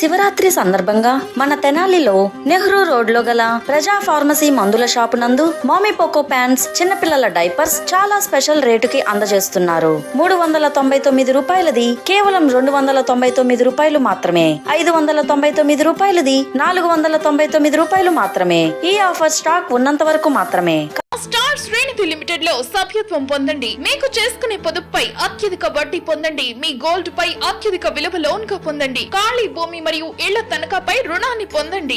శివరాత్రి సందర్భంగా మన తెనాలిలో నెహ్రూ రోడ్లో గల ప్రజా ఫార్మసీ మందుల షాపు నందు మామీ పోకో ప్యాంట్స్ చిన్నపిల్లల డైపర్స్ చాలా స్పెషల్ రేటుకి అందజేస్తున్నారు. మూడు వందల తొంభై తొమ్మిది రూపాయలది కేవలం రెండు వందల తొంభై తొమ్మిది రూపాయలు మాత్రమే. ఐదు వందల తొంభై తొమ్మిది రూపాయలది నాలుగు వందల తొంభై తొమ్మిది రూపాయలు మాత్రమే. ఈ ఆఫర్ స్టాక్ ఉన్నంత వరకు మాత్రమే. స్టార్ శ్రేణిధి లిమిటెడ్లో సభ్యత్వం పొందండి. మీకు చేసుకునే పొదుపుపై అత్యధిక వడ్డీ పొందండి. మీ గోల్డ్ పై అత్యధిక విలువ లోన్గా పొందండి. ఖాళీ భూమి మరియు ఇళ్ళ తనఖాపై రుణాన్ని పొందండి.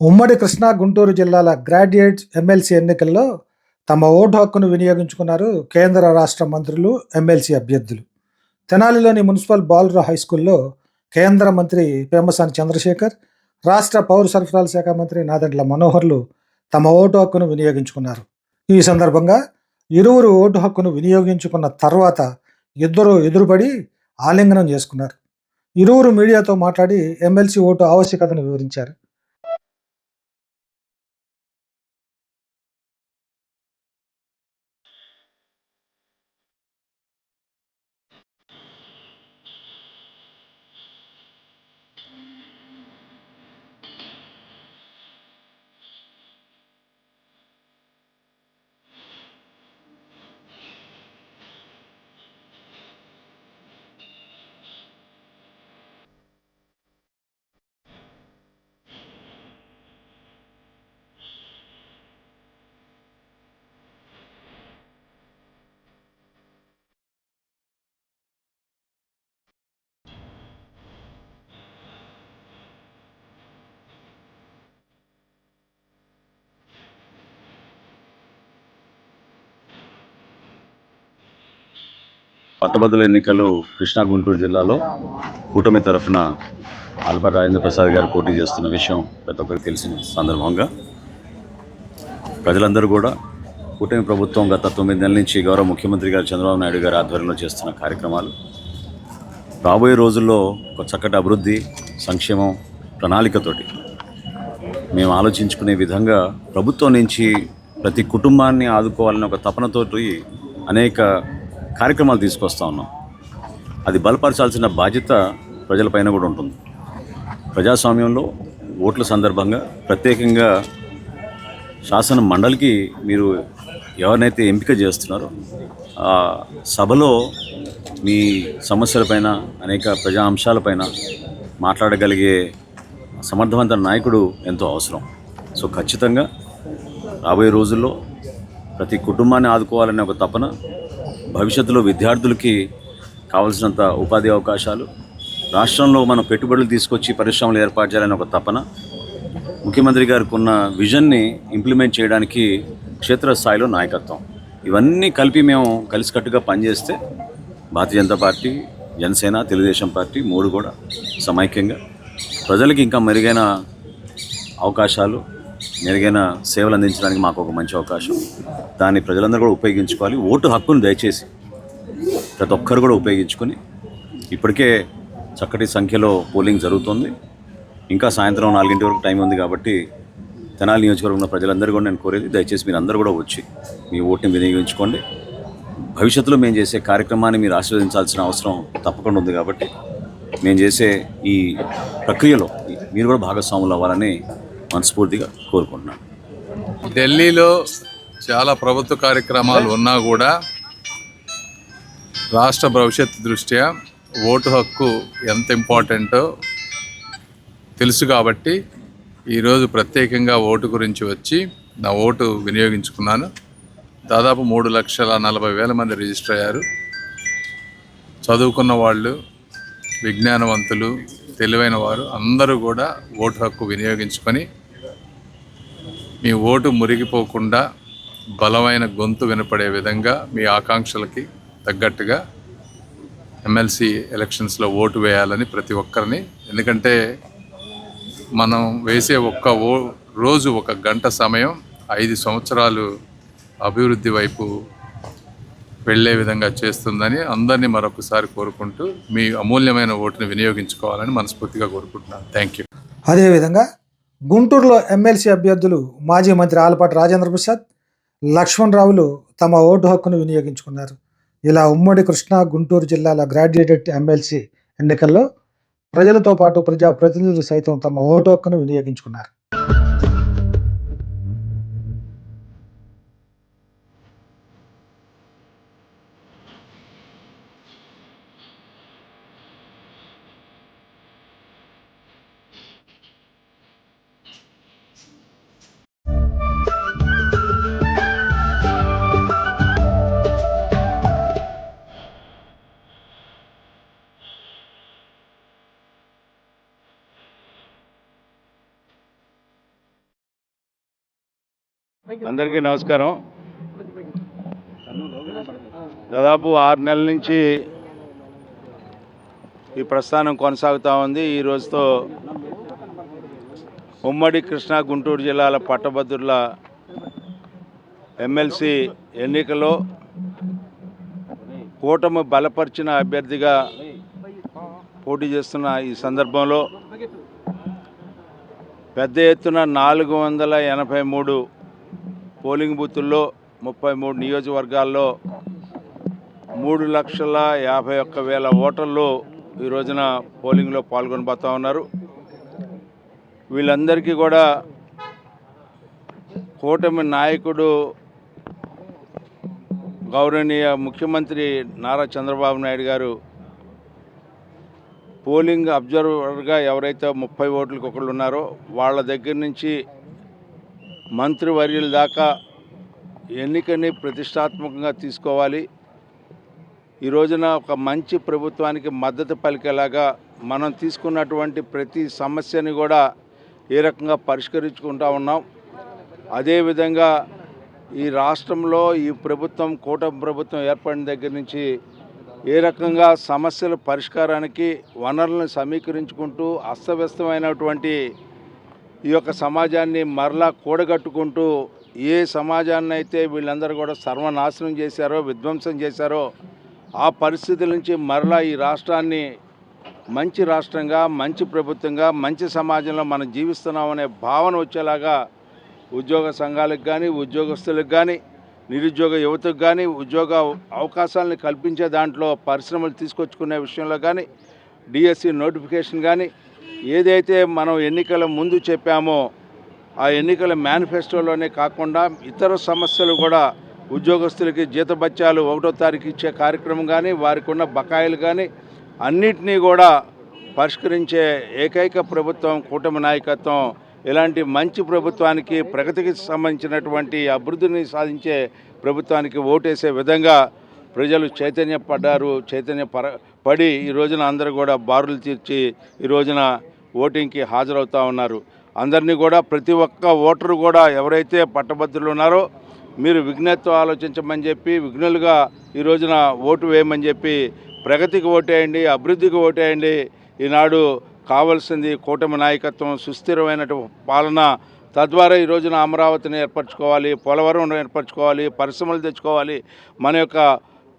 ఉమ్మడి కృష్ణా గుంటూరు జిల్లాల గ్రాడ్యుయేట్స్ ఎమ్మెల్సీ ఎన్నికల్లో తమ ఓటు హక్కును వినియోగించుకున్నారు కేంద్ర రాష్ట్ర మంత్రులు ఎమ్మెల్సీ అభ్యర్థులు. తెనాలిలోని మున్సిపల్ బాలుర హై స్కూల్లో కేంద్ర మంత్రి పేమసాని చంద్రశేఖర్ రాష్ట్ర పౌర సరఫరాల శాఖ మంత్రి నాదెండ్ల మనోహర్లు తమ ఓటు హక్కును వినియోగించుకున్నారు. ఈ సందర్భంగా ఇరువురు ఓటు హక్కును వినియోగించుకున్న తర్వాత ఇద్దరు ఎదురుపడి ఆలింగనం చేసుకున్నారు. ఇరువురు మీడియాతో మాట్లాడి ఎమ్మెల్సీ ఓటు ఆవశ్యకతను వివరించారు. పట్టభద్రుల ఎన్నికలు కృష్ణా గుంటూరు జిల్లాలో కూటమి తరఫున ఆల్బర్ రాజేంద్ర ప్రసాద్ గారు పోటీ చేస్తున్న విషయం ప్రతి ఒక్కరికి తెలిసిన సందర్భంగా ప్రజలందరూ కూడా కూటమి ప్రభుత్వం గత తొమ్మిది నెలల నుంచి గౌరవ ముఖ్యమంత్రి గారు చంద్రబాబు నాయుడు గారి ఆధ్వర్యంలో చేస్తున్న కార్యక్రమాలు రాబోయే రోజుల్లో ఒక చక్కటి అభివృద్ధి సంక్షేమం ప్రణాళికతోటి మేము ఆలోచించుకునే విధంగా ప్రభుత్వం నుంచి ప్రతి కుటుంబాన్ని ఆదుకోవాలనే ఒక తపనతోటి అనేక కార్యక్రమాలు తీసుకొస్తా ఉన్నాం. అది బలపరచాల్సిన బాధ్యత ప్రజలపైన కూడా ఉంటుంది. ప్రజాస్వామ్యంలో ఓట్ల సందర్భంగా ప్రత్యేకంగా శాసన మండలికి మీరు ఎవరినైతే ఎంపిక చేస్తున్నారో ఆ సభలో మీ సమస్యలపైన అనేక ప్రజా అంశాలపైన మాట్లాడగలిగే సమర్థవంత నాయకుడు ఎంతో అవసరం. సో ఖచ్చితంగా రాబోయే రోజుల్లో ప్రతి కుటుంబాన్ని ఆదుకోవాలనే ఒక తపన భవిష్యత్తులో విద్యార్థులకి కావలసినంత ఉపాధి అవకాశాలు రాష్ట్రంలో మనం పెట్టుబడులు తీసుకొచ్చి పరిశ్రమలు ఏర్పాటు చేయాలని ఒక తపన ముఖ్యమంత్రి గారికి ఉన్న విజన్ని ఇంప్లిమెంట్ చేయడానికి క్షేత్రస్థాయిలో నాయకత్వం. ఇవన్నీ కలిపి మేము కలిసికట్టుగా పనిచేస్తే భారతీయ జనతా పార్టీ జనసేన తెలుగుదేశం పార్టీ మూడు కూడా సమైక్యంగా ప్రజలకి ఇంకా మెరుగైన అవకాశాలు మెరుగైన సేవలు అందించడానికి మాకు ఒక మంచి అవకాశం. దాన్ని ప్రజలందరూ కూడా ఉపయోగించుకోవాలి. ఓటు హక్కును దయచేసి ప్రతి ఒక్కరు కూడా ఉపయోగించుకొని ఇప్పటికే చక్కటి సంఖ్యలో పోలింగ్ జరుగుతుంది. ఇంకా సాయంత్రం నాలుగింటి వరకు టైం ఉంది కాబట్టి తెనాలి నియోజకవర్గంలో ప్రజలందరూ కూడా నేను కోరేది దయచేసి మీరు అందరూ కూడా వచ్చి మీ ఓటుని వినియోగించుకోండి. భవిష్యత్తులో మేము చేసే కార్యక్రమాన్ని మీరు ఆశీర్వదించాల్సిన అవసరం తప్పకుండా ఉంది కాబట్టి మేము చేసే ఈ ప్రక్రియలో మీరు కూడా భాగస్వాములు అవ్వాలని మనస్ఫూర్తిగా కోరుకుంటున్నాను. ఢిల్లీలో చాలా ప్రభుత్వ కార్యక్రమాలు ఉన్నా కూడా రాష్ట్ర భవిష్యత్తు దృష్ట్యా ఓటు హక్కు ఎంత ఇంపార్టెంటో తెలుసు కాబట్టి ఈరోజు ప్రత్యేకంగా ఓటు గురించి వచ్చి నా ఓటు వినియోగించుకున్నాను. దాదాపు మూడు లక్షల నలభై వేల మంది రిజిస్టర్ అయ్యారు. చదువుకున్న వాళ్ళు విజ్ఞానవంతులు తెలివైన వారు అందరూ కూడా ఓటు హక్కు వినియోగించుకొని మీ ఓటు మురిగిపోకుండా బలమైన గొంతు వినపడే విధంగా మీ ఆకాంక్షలకి తగ్గట్టుగా ఎమ్మెల్సీ ఎలక్షన్స్లో ఓటు వేయాలని ప్రతి ఒక్కరిని. ఎందుకంటే మనం వేసే ఒక్క ఓ రోజు ఒక గంట సమయం ఐదు సంవత్సరాలు అభివృద్ధి వైపు వెళ్ళే విధంగా చేస్తుందని అందరినీ మరొకసారి కోరుకుంటూ మీ అమూల్యమైన ఓటుని వినియోగించుకోవాలని మనస్ఫూర్తిగా కోరుకుంటున్నాను. థ్యాంక్ యూ అదేవిధంగా గుంటూరులో ఎమ్మెల్సీ అభ్యర్థులు మాజీ మంత్రి ఆలపాటి రాజేంద్ర ప్రసాద్ లక్ష్మణ్ రావులు తమ ఓటు హక్కును వినియోగించుకున్నారు. ఇలా ఉమ్మడి కృష్ణా గుంటూరు జిల్లాల గ్రాడ్యుయేటెడ్ ఎమ్మెల్సీ ఎన్నికల్లో ప్రజలతో పాటు ప్రజా ప్రతినిధులు సైతం తమ ఓటు హక్కును వినియోగించుకున్నారు. అందరికీ నమస్కారం. దాదాపు ఆరు నెలల నుంచి ఈ ప్రస్థానం కొనసాగుతూ ఉంది. ఈ రోజుతో ఉమ్మడి కృష్ణా గుంటూరు జిల్లాల పట్టభద్రుల ఎమ్మెల్సీ ఎన్నికలో కూటమి బలపరిచిన అభ్యర్థిగా పోటీ చేస్తున్న ఈ సందర్భంలో పెద్ద ఎత్తున నాలుగు వందల ఎనభై మూడు పోలింగ్ బూతుల్లో ముప్పై మూడు నియోజకవర్గాల్లో మూడు లక్షల యాభై ఒక్క వేల ఓటర్లు ఈ రోజున పోలింగ్లో పాల్గొనబోతూ ఉన్నారు. వీళ్ళందరికీ కూడా కూటమి నాయకుడు గౌరవనీయ ముఖ్యమంత్రి నారా చంద్రబాబు నాయుడు గారు పోలింగ్ అబ్జర్వర్గా ఎవరైతే ముప్పై ఓట్లకు ఒకళ్ళు ఉన్నారో వాళ్ళ దగ్గర నుంచి మంత్రివర్యుల దాకా ఎన్నికని ప్రతిష్టాత్మకంగా తీసుకోవాలి. ఈ రోజున ఒక మంచి ప్రభుత్వానికి మద్దతు పలికేలాగా మనం తీసుకున్నటువంటి ప్రతి సమస్యని కూడా ఏ రకంగా పరిష్కరించుకుంటా ఉన్నాం. అదేవిధంగా ఈ రాష్ట్రంలో ఈ ప్రభుత్వం కూటమి ప్రభుత్వం ఏర్పడిన దగ్గర నుంచి ఏ రకంగా సమస్యల పరిష్కారానికి వనరులను సమీకరించుకుంటూ అస్తవ్యస్తమైనటువంటి ఈ యొక్క సమాజాన్ని మరలా కూడగట్టుకుంటూ ఏ సమాజాన్ని అయితే వీళ్ళందరూ కూడా సర్వనాశనం చేశారో విధ్వంసం చేశారో ఆ పరిస్థితుల నుంచి మరలా ఈ రాష్ట్రాన్ని మంచి రాష్ట్రంగా మంచి ప్రభుత్వంగా మంచి సమాజంలో మనం జీవిస్తున్నామనే భావన వచ్చేలాగా ఉద్యోగ సంఘాలకు కానీ ఉద్యోగస్తులకు కానీ నిరుద్యోగ యువతకు కానీ ఉద్యోగ అవకాశాలను కల్పించే దాంట్లో పరిశ్రమలు తీసుకొచ్చుకునే విషయంలో కానీ డిఎస్సి నోటిఫికేషన్ కానీ ఏదైతే మనం ఎన్నికల ముందు చెప్పామో ఆ ఎన్నికల మేనిఫెస్టోలోనే కాకుండా ఇతర సమస్యలు కూడా ఉద్యోగస్తులకి జీతభత్యాలు ఒకటో తారీఖు ఇచ్చే కార్యక్రమం కానీ వారికి ఉన్న బకాయిలు కానీ అన్నిటినీ కూడా పరిష్కరించే ఏకైక ప్రభుత్వం కూటమి నాయకత్వం ఇలాంటి మంచి ప్రభుత్వానికి ప్రగతికి సంబంధించినటువంటి అభివృద్ధిని సాధించే ప్రభుత్వానికి ఓటేసే విధంగా ప్రజలు చైతన్యపడ్డారు చైతన్య పర పడి ఈ రోజున అందరూ కూడా బారులు తీర్చి ఈ రోజున ఓటింగ్కి హాజరవుతూ ఉన్నారు. అందరినీ కూడా ప్రతి ఒక్క ఓటరు కూడా ఎవరైతే పట్టభద్రులు ఉన్నారో మీరు విఘ్నత్వం ఆలోచించమని చెప్పి విఘ్నులుగా ఈ రోజున ఓటు వేయమని చెప్పి ప్రగతికి ఓటేయండి అభివృద్ధికి ఓటేయండి. ఈనాడు కావాల్సింది కూటమి నాయకత్వం సుస్థిరమైనటువంటి పాలన. తద్వారా ఈ రోజున అమరావతిని ఏర్పరచుకోవాలి పోలవరం ఏర్పరచుకోవాలి పరిశ్రమలు తెచ్చుకోవాలి. మన యొక్క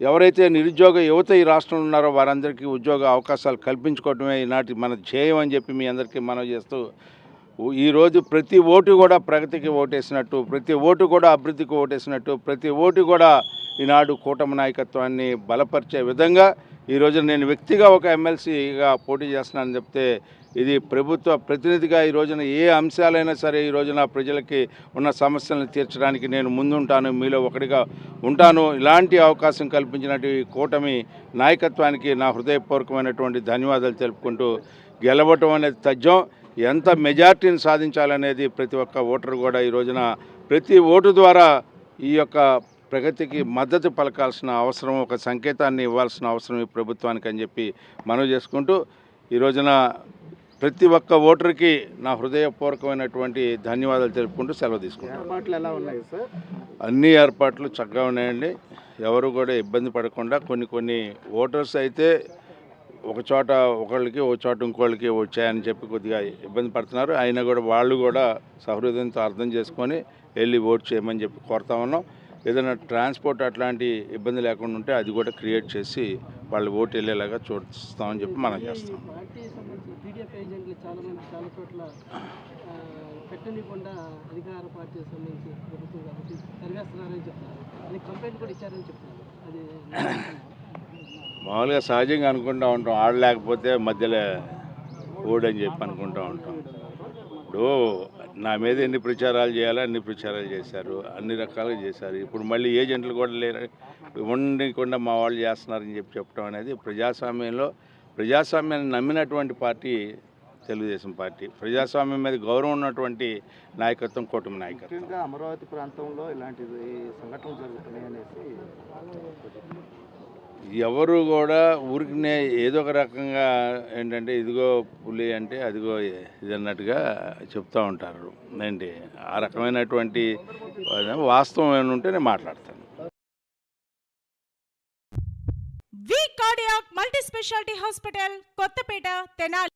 ఎవరైతే నిరుద్యోగ యువత ఈ రాష్ట్రంలో ఉన్నారో వారందరికీ ఉద్యోగ అవకాశాలు కల్పించుకోవటమే ఈనాటి మన ధ్యేయం అని చెప్పి మీ అందరికీ మనం చేస్తూ ఈరోజు ప్రతి ఓటు కూడా ప్రగతికి ఓటేసినట్టు ప్రతి ఓటు కూడా అభివృద్ధికి ఓటేసినట్టు ప్రతి ఓటు కూడా ఈనాడు కూటమి నాయకత్వాన్ని బలపరిచే విధంగా ఈ రోజు నేను వ్యక్తిగా ఒక ఎమ్మెల్సీగా పోటీ చేస్తున్నానని చెప్తే ఇది ప్రభుత్వ ప్రతినిధిగా ఈ రోజున ఏ అంశాలైనా సరే ఈ రోజున ప్రజలకి ఉన్న సమస్యలను తీర్చడానికి నేను ముందుంటాను మీలో ఒకటిగా ఉంటాను. ఇలాంటి అవకాశం కల్పించినటువంటి కూటమి నాయకత్వానికి నా హృదయపూర్వకమైనటువంటి ధన్యవాదాలు తెలుపుకుంటూ గెలవటం అనేది తథ్యం. ఎంత మెజార్టీని సాధించాలనేది ప్రతి ఒక్క ఓటరు కూడా ఈ రోజున ప్రతి ఓటు ద్వారా ఈ యొక్క ప్రగతికి మద్దతు పలకాల్సిన అవసరం ఒక సంకేతాన్ని ఇవ్వాల్సిన అవసరం ఈ ప్రభుత్వానికి అని చెప్పి మనవి చేసుకుంటూ ఈ రోజున ప్రతి ఒక్క ఓటర్కి నా హృదయపూర్వకమైనటువంటి ధన్యవాదాలు తెలుపుకుంటూ సెలవు తీసుకుంటాను ఏర్పాట్లు ఎలా ఉన్నాయి సార్? అన్ని ఏర్పాట్లు చక్కగా ఉన్నాయండి. ఎవరు కూడా ఇబ్బంది పడకుండా కొన్ని కొన్ని ఓటర్స్ అయితే ఒక చోట ఒకళ్ళకి ఒక చోట ఇంకోళ్ళకి వచ్చాయని చెప్పి కొద్దిగా ఇబ్బంది పడుతున్నారు. అయినా కూడా వాళ్ళు కూడా సహృదయంతో అర్థం చేసుకొని వెళ్ళి ఓట్ చేయమని చెప్పి కోరుతా ఉన్నాం. ఏదైనా ట్రాన్స్పోర్ట్ అట్లాంటి ఇబ్బంది లేకుండా ఉంటే అది కూడా క్రియేట్ చేసి వాళ్ళు ఓటు వెళ్ళేలాగా చూస్తామని చెప్పి మనం చేస్తాం పార్టీ సంబంధించి పీడిఎఫ్ ఏజెంట్లు చాలా చోట్ల ఆ, అధికార పార్టీ సంబంధించి ప్రభుత్వం కాబట్టి తరివేస్తున్నారని చెప్తున్నారు. అది కంప్లైంట్ కూడా ఇచ్చారని చెప్తున్నారు. అది మామూలుగా సహజంగా అనుకుంటూ ఉంటాం. ఆడలేకపోతే మధ్యలో ఓడని చెప్పి అనుకుంటూ ఉంటాం. ఇప్పుడు నా మీద ఎన్ని ప్రచారాలు చేయాలో అన్ని ప్రచారాలు చేశారు. అన్ని రకాలుగా చేశారు. ఇప్పుడు మళ్ళీ ఏజెంట్లు కూడా లేరు. ఉండకుండా మా వాళ్ళు చేస్తున్నారని చెప్పి చెప్పడం అనేది ప్రజాస్వామ్యంలో ప్రజాస్వామ్యాన్ని నమ్మినటువంటి పార్టీ తెలుగుదేశం పార్టీ. ప్రజాస్వామ్యం మీద గౌరవం ఉన్నటువంటి నాయకత్వం కూటమి నాయకత్వం. అమరావతి ప్రాంతంలో ఇలాంటిది సంఘటనలు జరుగుతున్నాయి అనేసి ఎవరు కూడా ఊరికినే ఏదో ఒక రకంగా ఏంటంటే ఇదిగో పులి అంటే అదిగో ఇది అన్నట్టుగా చెప్తూ ఉంటారు. ఏంటి? ఆ రకమైనటువంటి వాస్తవం ఏమైనా ఉంటే నేను మాట్లాడతాను. V cardiac multi speciality hospital Kothapeta Tenali.